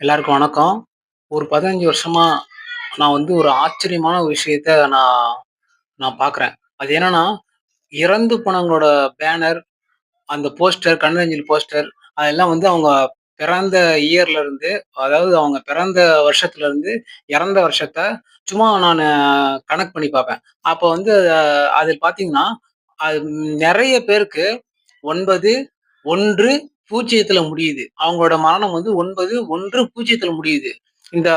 எல்லாருக்கும் வணக்கம். ஒரு பதினஞ்சு வருஷமா நான் வந்து ஒரு ஆச்சரியமான ஒரு விஷயத்த நான் நான் பார்க்குறேன் அது என்னன்னா இறந்து போனவங்களோட பேனர் அந்த போஸ்டர் கண்ணஞ்சல் போஸ்டர் அதெல்லாம் வந்து அவங்க பிறந்த இயர்ல இருந்து அதாவது அவங்க பிறந்த வருஷத்துல இருந்து இறந்த வருஷத்தை சும்மா நான் கணக்கு பண்ணி பார்ப்பேன் அப்போ வந்து அதில் பார்த்தீங்கன்னா அது நிறைய பேருக்கு ஒன்பது ஒன்று பூஜ்ஜியத்துல முடியுது. அவங்களோட மரணம் வந்து ஒன்பது ஒன்று பூஜ்ஜியத்துல முடியுது. இந்த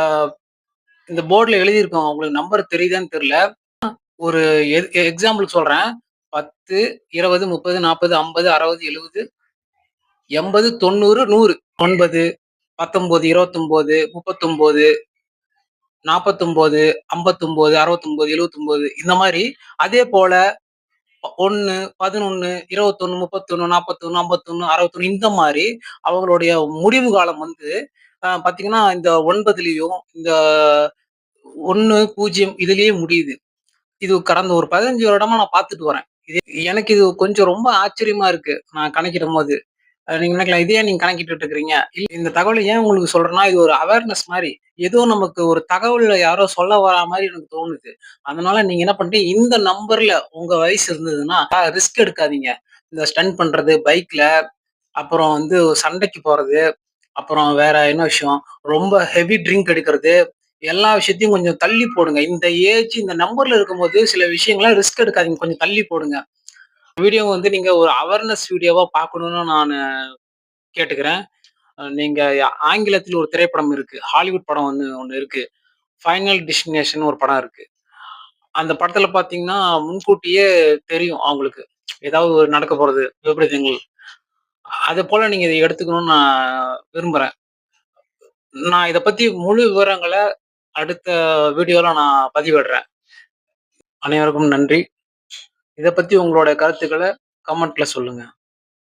இந்த போர்டில் எழுதியிருக்கோம் அவங்களுக்கு நம்பர் தெரியுதான்னு தெரியல. ஒரு எக்ஸாம்பிள் சொல்றேன். பத்து இருபது முப்பது நாற்பது ஐம்பது அறுபது எழுபது எண்பது தொண்ணூறு நூறு. ஒன்பது பத்தொன்பது இருபத்தொம்போது முப்பத்தொம்போது நாற்பத்தொம்போது ஐம்பத்தொம்போது அறுபத்தொம்போது எழுவத்தொம்போது இந்த மாதிரி. அதே போல ஒன்று பதினொன்று இருபத்தொன்னு முப்பத்தொன்று நாற்பத்தொன்னு ஐம்பத்தொன்னு அறுபத்தொன்று இந்த மாதிரி அவங்களுடைய முடிவு காலம் வந்து பார்த்தீங்கன்னா இந்த ஒன்பதுலேயும் இந்த ஒன்று பூஜ்ஜியம் இதுலேயே முடியுது. இது கடந்த ஒரு பதினஞ்சு வருடமா நான் பார்த்துட்டு வரேன். இது எனக்கு இது கொஞ்சம் ரொம்ப ஆச்சரியமா இருக்கு. நான் கணக்கிடும் போது நீங்க நினைக்கலாம். இதே நீங்க கணக்கிட்டு இருக்கிறீங்க இந்த தகவலை ஏன் உங்களுக்கு சொல்றேன்னா இது ஒரு அவேர்னஸ் மாதிரி. ஏதோ நமக்கு ஒரு தகவல் யாரோ சொல்ல வரா மாதிரி எனக்கு தோணுது. அதனால நீங்க என்ன பண்றீங்க இந்த நம்பர்ல உங்க வயசு இருந்ததுன்னா ரிஸ்க் எடுக்காதீங்க. இந்த ஸ்டன் பண்றது பைக்ல அப்புறம் வந்து சண்டைக்கு போறது அப்புறம் வேற என்ன விஷயம்? ரொம்ப ஹெவி ட்ரிங்க் எடுக்கிறது. எல்லா விஷயத்தையும் கொஞ்சம் தள்ளி போடுங்க. இந்த ஏஜ் இந்த நம்பர்ல இருக்கும்போது சில விஷயங்கள்லாம் ரிஸ்க் எடுக்காதீங்க. கொஞ்சம் தள்ளி போடுங்க. வீடியோ வந்து நீங்க ஒரு அவேர்னஸ் வீடியோவா பார்க்கணும்னு நான் கேட்டுக்கிறேன். நீங்க ஆங்கிலத்தில் ஒரு திரைப்படம் இருக்கு. ஹாலிவுட் படம் வந்து ஒன்று இருக்கு. ஃபைனல் டெஸ்டினேஷன் ஒரு படம் இருக்கு. அந்த படத்துல பாத்தீங்கன்னா முன்கூட்டியே தெரியும் அவங்களுக்கு. ஏதாவது ஒரு நடக்க போறது விபரீதங்கள். அதை போல நீங்க இதை எடுத்துக்கணும்னு நான் விரும்புறேன். நான் இதை பத்தி முழு விவரங்களை அடுத்த வீடியோல நான் பதிவிடுறேன். அனைவருக்கும் நன்றி. இதை பத்தி உங்களோட கருத்துக்களை கமெண்ட்ல சொல்லுங்க.